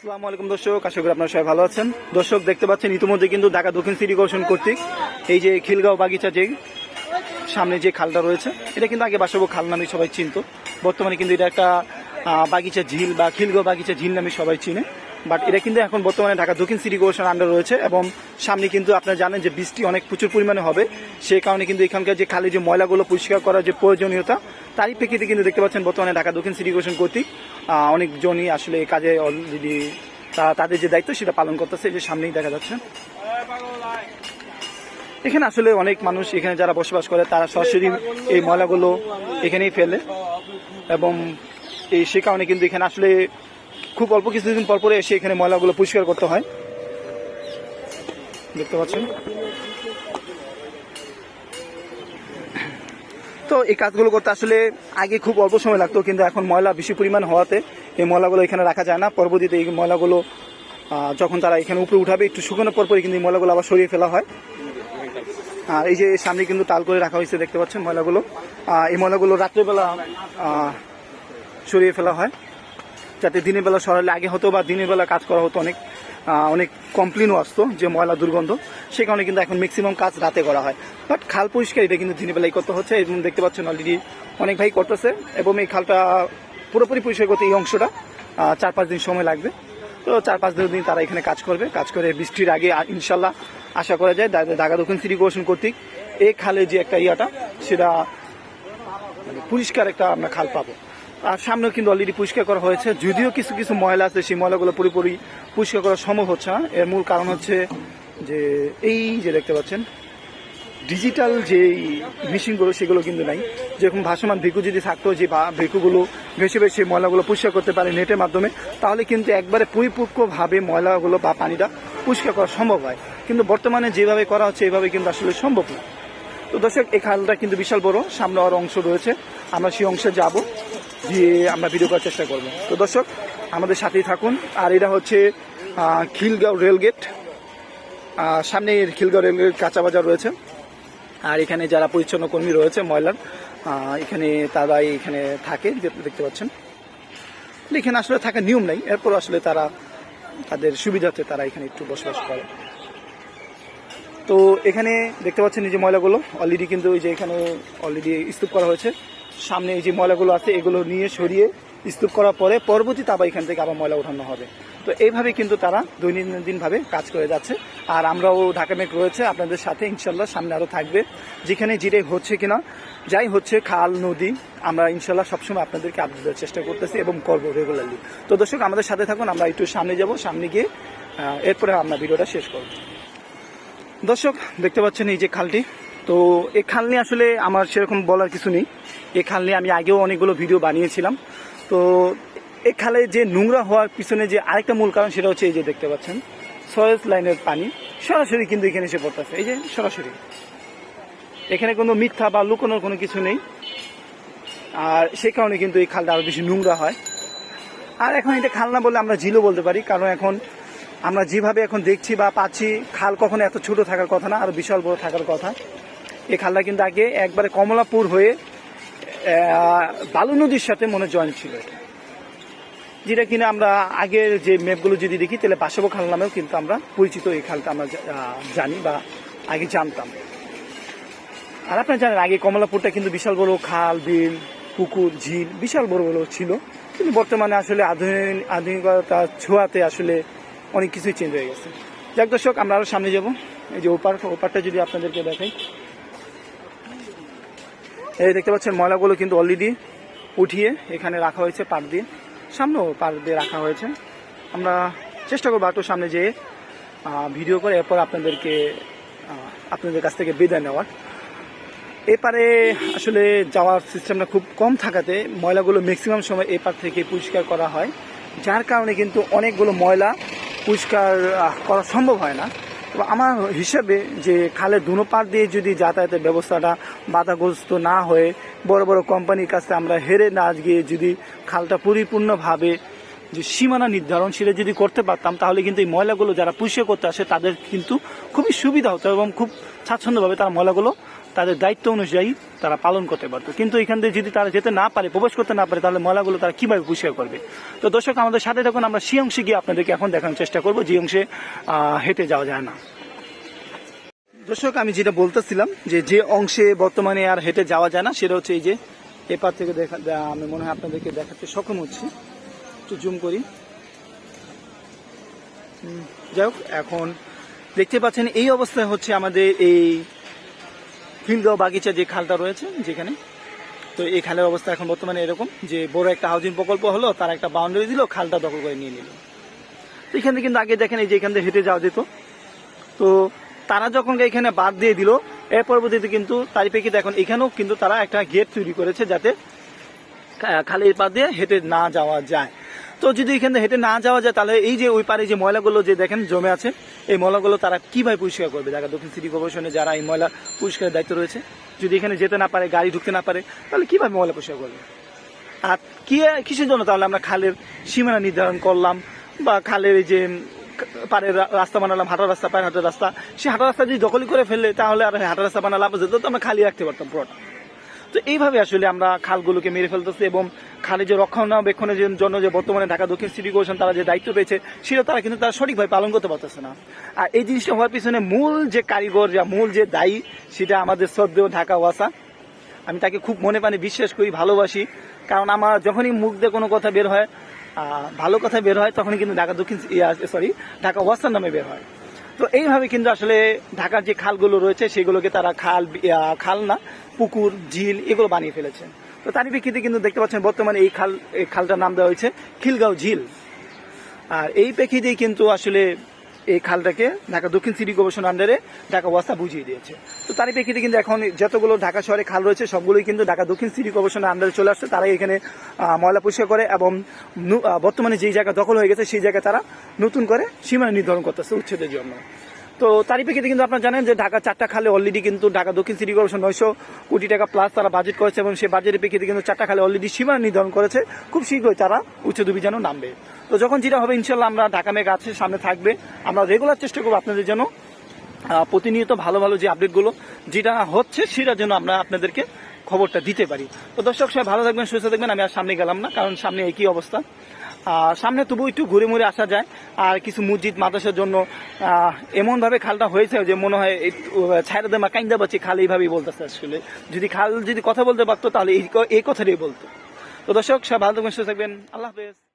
আসসালামু আলাইকুম দর্শক, আশা করি আপনারা সবাই ভালো আছেন। দর্শক, দেখতে পাচ্ছেন, ইতিমধ্যে কিন্তু ঢাকা দক্ষিণ সিটি কর্পোরেশন কর্তৃক এই যে খিলগাঁও বাগিচা যে সামনে যে খালটা রয়েছে, এটা কিন্তু আগে বাসাবো খাল নামে সবাই চিনত। বর্তমানে কিন্তু এটা একটা বাগিচা ঝিল বা খিলগাঁও বাগিচা ঝিল নামে সবাই চিনে। বাট এটা কিন্তু এখন বর্তমানে ঢাকা দক্ষিণ সিটি কর্পোরেশন আন্ডার রয়েছে এবং সামনে কিন্তু আপনারা জানেন যে বৃষ্টি অনেক প্রচুর পরিমাণে হবে। সেই কারণে কিন্তু এখানকার যে খালি যে ময়লাগুলো পরিষ্কার করার যে প্রয়োজনীয়তা, তারই প্রেক্ষিতে কিন্তু দেখতে পাচ্ছেন বর্তমানে ঢাকা দক্ষিণ সিটি কর্পোরেশন কর্তৃক অনেকজনই আসলে এই কাজে অলরেডি তারা তাদের যে দায়িত্ব সেটা পালন করতেছে যে সামনেই দেখা যাচ্ছে। এখানে আসলে অনেক মানুষ এখানে যারা বসবাস করে, তারা সরাসরি এই ময়লাগুলো এখানেই ফেলে এবং এই সে কারণে কিন্তু এখানে আসলে খুব অল্প কিছুদিন পর পরে এসে এখানে ময়লাগুলো পরিষ্কার করতে হয়। দেখতে পাচ্ছেন? তো এই কাজগুলো করতে আসলে আগে খুব অল্প সময় লাগতো, কিন্তু এখন ময়লা বেশি পরিমাণ হওয়াতে এই ময়লাগুলো এখানে রাখা যায় না। পরবর্তীতে এই ময়লাগুলো যখন তারা এখানে উপরে উঠাবে, একটু শুকানোর পর পরে কিন্তু এই ময়লাগুলো আবার সরিয়ে ফেলা হয়। আর এই যে সামনে কিন্তু তাল করে রাখা হয়েছে, দেখতে পাচ্ছেন ময়লাগুলো। এই ময়লাগুলো রাত্রেবেলা সরিয়ে ফেলা হয়। যাতে দিনের বেলা সরালে আগে হতো বা দিনের বেলা কাজ করা হতো অনেক অনেক কমপ্লেনও আসতো যে ময়লা দুর্গন্ধ। সে কারণে কিন্তু এখন ম্যাক্সিমাম কাজ রাতে করা হয়। বাট খাল পরিষ্কার এটা কিন্তু দিনের বেলায় করতে হচ্ছে, এবং দেখতে পাচ্ছেন অলরেডি অনেক ভাই করতেছে, এবং এই খালটা পুরোপুরি পরিষ্কার করতে এই অংশটা চার পাঁচ দিন সময় লাগবে। তো চার পাঁচ দিন তারা এখানে কাজ করবে, কাজ করে বৃষ্টির আগে ইনশাল্লাহ আশা করা যায় ঢাকা দক্ষিণ সিটি কর্পোরেশন কর্তৃক এই খালে যে একটা ইয়াটা, সেটা মানে পরিষ্কার একটা আমরা খাল পাবো। আর সামনেও কিন্তু অলরেডি পরিষ্কার করা হয়েছে। যদিও কিছু কিছু ময়লা আছে, সেই ময়লাগুলো পুরোপুরি পরিষ্কার করা সম্ভব হচ্ছে না। এর মূল কারণ হচ্ছে যে এই যে দেখতে পাচ্ছেন ডিজিটাল যে মেশিনগুলো সেগুলো কিন্তু নাই। যেরকম ভাসমান ভেকু যদি থাকতো, যে বা- ভেকুগুলো ভেসে ভেসে ময়লাগুলো পরিষ্কার করতে পারে নেটের মাধ্যমে, তাহলে কিন্তু একবারে পরিপক্কভাবে ময়লাগুলো বা পানিটা পরিষ্কার করা সম্ভব হয়। কিন্তু বর্তমানে যেভাবে করা হচ্ছে এইভাবে কিন্তু আসলে সম্ভব না। তো দর্শক, এই খালটা কিন্তু বিশাল বড়, সামনে আর অংশ রয়েছে। আমরা সেই অংশে যাব। দিয়ে আমরা ভিডিও করার চেষ্টা করব। তো দর্শক, আমাদের সাথেই থাকুন। আর এটা হচ্ছে খিলগাঁও রেলগেট সামনে খিলগাঁও রেলগেট কাঁচা বাজার রয়েছে। আর এখানে যারা পরিচ্ছন্ন কর্মী রয়েছে, ময়লার এখানে তারাই এখানে থাকে দেখতে পাচ্ছেন। এখানে আসলে থাকার নিয়ম নাই। এরপর আসলে তারা, তাদের সুবিধাতে তারা এখানে একটু বসবাস করে। তো এখানে দেখতে পাচ্ছেন এই যে ময়লাগুলো অলরেডি কিন্তু এই যে এখানে অলরেডি স্তূপ করা হয়েছে। সামনে এই যে ময়লাগুলো আছে, এগুলো নিয়ে সরিয়ে স্তূপ করার পরে পরবর্তীতে আবার এখান থেকে আবার ময়লা উঠানো হবে। তো এইভাবে কিন্তু তারা দৈনন্দিনভাবে কাজ করে যাচ্ছে। আর আমরাও ঢাকা মেক রয়েছে, আপনাদের সাথে ইনশাল্লাহ সামনে আরও থাকবে। যেখানে যেটাই হচ্ছে কিনা, যাই হচ্ছে খাল, নদী, আমরা ইনশাল্লাহ সবসময় আপনাদেরকে আপডেট দেওয়ার চেষ্টা করতেছি এবং করব রেগুলারলি তো দর্শক, আমাদের সাথে থাকুন, আমরা একটু সামনে যাব, সামনে গিয়ে এরপরে আমরা ভিডিওটা শেষ করব। দর্শক, দেখতে পাচ্ছেন এই যে খালটি। তো এই খাল নিয়ে আসলে আমার সেরকম বলার কিছু নেই। এই খাল নিয়ে আমি আগেও অনেকগুলো ভিডিও বানিয়েছিলাম। তো এই খালে যে নোংরা হওয়ার পিছনে যে আরেকটা মূল কারণ সেটা হচ্ছে এই যে দেখতে পাচ্ছেন সয়েজ লাইনের পানি। সরাসরি কিন্তু এখানে এসে পড়তেছে। এই যে সরাসরি। এখানে কোনো মিথ্যা বা লুকোনোর কোনো কিছু নেই। আর সেই কারণে কিন্তু এই খালটা আরও বেশি নোংরা হয়। আর এখন এটা খাল না বলে আমরা ঝিলও বলতে পারি, কারণ এখন আমরা যেভাবে এখন দেখছি বা পাচ্ছি, খাল কখনো এত ছোট থাকার কথা না, আর বিশাল বড় থাকার কথা। এই খালটা কিন্তু আগে একবারে কমলাপুর হয়ে বালু নদীর সাথে মনে জয়েন্ট ছিল। যেটা কিনা আমরা আগের যে ম্যাপগুলো যদি দেখি, তাহলে বাসব খাল নামেও কিন্তু আমরা পরিচিত এই খালটা আমরা জানি বা আগে জানতাম। আর আপনারা জানেন, আগে কমলাপুরটা কিন্তু বিশাল বড় খাল, বিল, পুকুর, ঝিল বিশাল বড় বড় ছিল। কিন্তু বর্তমানে আসলে আধুনিক আধুনিকতার ছোঁয়াতে আসলে অনেক কিছুই চেঞ্জ হয়ে গেছে। যাক দর্শক, আমরা আরও সামনে যাব। এই যে ওপার, ওপারটা যদি আপনাদেরকে দেখাই। এই দেখতে পাচ্ছেন, ময়লাগুলো কিন্তু অলরেডি উঠিয়ে এখানে রাখা হয়েছে পার দিয়ে। সামনেও পার দিয়ে রাখা হয়েছে। আমরা চেষ্টা করব একটু সামনে যেয়ে ভিডিও করে এরপর আপনাদেরকে আপনাদের কাছ থেকে বিদায় নেওয়ার। এপারে আসলে যাওয়ার সিস্টেমটা খুব কম থাকাতে ময়লাগুলো ম্যাক্সিমাম সময় এপার থেকে পরিষ্কার করা হয়। যার কারণে কিন্তু অনেকগুলো ময়লা পরিষ্কার করা সম্ভব হয় না। আমার হিসাবে যে খালের দুনো পার দিয়ে যদি যাতায়াতের ব্যবস্থাটা বাধাগ্রস্ত না হয়ে বড় বড় কোম্পানির কাছে আমরা হেরে না গিয়ে যদি খালটা পরিপূর্ণভাবে যে সীমানা নির্ধারণ সেটা যদি করতে পারতাম, তাহলে কিন্তু এই ময়লাগুলো যারা পরিষ্কার করতে আসে, তাদের কিন্তু খুবই সুবিধা হতো এবং খুব স্বাচ্ছন্দ্যভাবে তারা ময়লাগুলো তাদের দায়িত্ব অনুযায়ী তারা পালন করতে পারতো। কিন্তু এখান থেকে যদি তারা যেতে না পারে, প্রবেশ করতে না পারে, তাহলে ময়লাগুলো তারা কীভাবে পরিষ্কার করবে? তো দর্শক, আমাদের সাথে দেখুন আমরা সেই অংশে গিয়ে আপনাদেরকে এখন দেখানোর চেষ্টা করব, যে অংশে হেঁটে যাওয়া যায় না। দর্শক, আমি যেটা বলতেছিলাম, যে যে অংশে বর্তমানে আর হেঁটে যাওয়া যায় না, সেটা হচ্ছে এই যে এপার থেকে দেখা আমি মনে হয় আপনাদেরকে দেখাতে সক্ষম হচ্ছি। একটু জুম করি। যাই হোক, এখন দেখতে পাচ্ছেন, এই অবস্থায় হচ্ছে আমাদের এই ফিল্ডগাঁও বাগিচা যে খালটা রয়েছে যেখানে, তো এই খালের অবস্থা এখন বর্তমানে এরকম যে বড় একটা হাউজিং প্রকল্প হলো, তার একটা বাউন্ডারি দিল, খালটা দখল করে নিয়ে নিল। তো এখান থেকে কিন্তু আগে দেখেন এই যে এখান থেকে হেঁটে যাওয়া যেত। তো তারা যখন এখানে বাদ দিয়ে দিল, এর পরবর্তীতে কিন্তু তারই প্রেক্ষিতে এখন এখানেও কিন্তু তারা একটা গেট তৈরি করেছে যাতে খা- খালের পা দিয়ে হেঁটে না যাওয়া যায়। তো যদি এখানে হেঁটে না যাওয়া যায়, তাহলে এই যে ওই পারে যে ময়লাগুলো যে দেখেন জমে আছে, এই ময়লাগুলো তারা কীভাবে পরিষ্কার করবে? ঢাকা দক্ষিণ সিটি কর্পোরেশনে যারা এই ময়লা পরিষ্কারের দায়িত্ব রয়েছে, যদি এখানে যেতে না পারে, গাড়ি ঢুকতে না পারে, তাহলে কীভাবে ময়লা পরিষ্কার করবে? আর কি, কিসের জন্য? তাহলে আমরা খালের সীমানা নির্ধারণ করলাম, বা খালের এই যে পাড়ের রাস্তা বানালাম, হাঁটার রাস্তা, পায়ের হাঁটার রাস্তা, সেই হাঁটার রাস্তা যদি দখল করে ফেললে, তাহলে আর হাঁটার রাস্তা বানালাম তো আমরা খালি রাখতে পারতাম পুরোটা। তো এইভাবে আসলে আমরা খালগুলোকে মেরে ফেলতেছি এবং খালে যে রক্ষণাবেক্ষণের জন্য যে বর্তমানে ঢাকা দক্ষিণ সিটি কর্পোরেশন তারা যে দায়িত্ব পেয়েছে, সেটা তারা কিন্তু তারা সঠিকভাবে পালন করতে পারতেছে না। আর এই জিনিসটা হওয়ার পিছনে মূল যে কারিগর যা মূল যে দায়ী, সেটা আমাদের শ্রদ্ধেয় ঢাকা ওয়াসা। আমি তাকে খুব মনে প্রাণে বিশ্বাস করি, ভালোবাসি। কারণ আমার যখনই মুখ দিয়ে কোনো কথা বের হয় ভালো কথা বের হয়, তখনই কিন্তু ঢাকা দক্ষিণ সরি ঢাকা ওয়াসার নামে বের হয়। তো এইভাবে কিন্তু আসলে ঢাকার যে খালগুলো রয়েছে, সেগুলোকে তারা খাল খাল না, পুকুর, ঝিল এগুলো বানিয়ে ফেলেছে। তো তারই প্রেক্ষিতে কিন্তু দেখতে পাচ্ছেন বর্তমানে এই খাল, এই খালটার নাম দেওয়া হয়েছে খিলগাঁও ঝিল। আর এই প্রেক্ষিতেই কিন্তু আসলে এই খালটাকে ঢাকা দক্ষিণ সিটি কর্পোরেশন আন্ডারে ঢাকা ওয়াসা বুঝিয়ে দিয়েছে। তো তারই প্রেক্ষিতে কিন্তু এখন যতগুলো ঢাকা শহরে খাল রয়েছে, সবগুলোই কিন্তু ঢাকা দক্ষিণ সিটি কর্পোরেশনের আন্ডারে চলে আসছে। তারাই এখানে ময়লা পরিষ্কার করে এবং বর্তমানে যেই জায়গা দখল হয়ে গেছে, সেই জায়গায় তারা নতুন করে সীমানা নির্ধারণ করতেছে উচ্ছেদের জন্য। তো তারই প্রেক্ষিতে কিন্তু আপনারা জানেন যে ঢাকা চারটা খালে অলরেডি কিন্তু ঢাকা দক্ষিণ সিটি কর্পোরেশন নয়শো কোটি টাকা প্লাস তারা বাজেট করেছে এবং সেই বাজেটের প্রেক্ষিতে কিন্তু চারটা খালে অলরেডি সীমা নির্ধারণ করেছে। খুব শীঘ্রই তারা উচ্ছেদ যেন নামবে। তো যখন যেটা হবে ইনশাল্লাহ আমরা ঢাকা মেঘ আছে, সামনে থাকবে। আমরা রেগুলার চেষ্টা করব আপনাদের জন্য প্রতিনিয়ত ভালো ভালো যে আপডেটগুলো যেটা হচ্ছে সেটার জন্য আমরা আপনাদেরকে খবরটা দিতে পারি। তো দর্শক সবাই ভালো থাকবেন, সুস্থ থাকবেন। আমি আর সামনে গেলাম না, কারণ সামনে একই অবস্থা। সামনে তবু একটু ঘুরে মুড়ে আসা যায়। আর কিছু মসজিদ, মাদ্রাসার জন্য এমনভাবে খালটা হয়েছে যে মনে হয় ছায়রা দেমা, কাইন্দা বাচ্চি খাল এইভাবেই বলতেছে আসলে। যদি খাল, যদি কথা বলতে পারতো তাহলে এই কথাটাই বলতো। তো দর্শক সব ভালো থাকবেন, সুস্থ থাকবেন। আল্লাহ হাফেজ।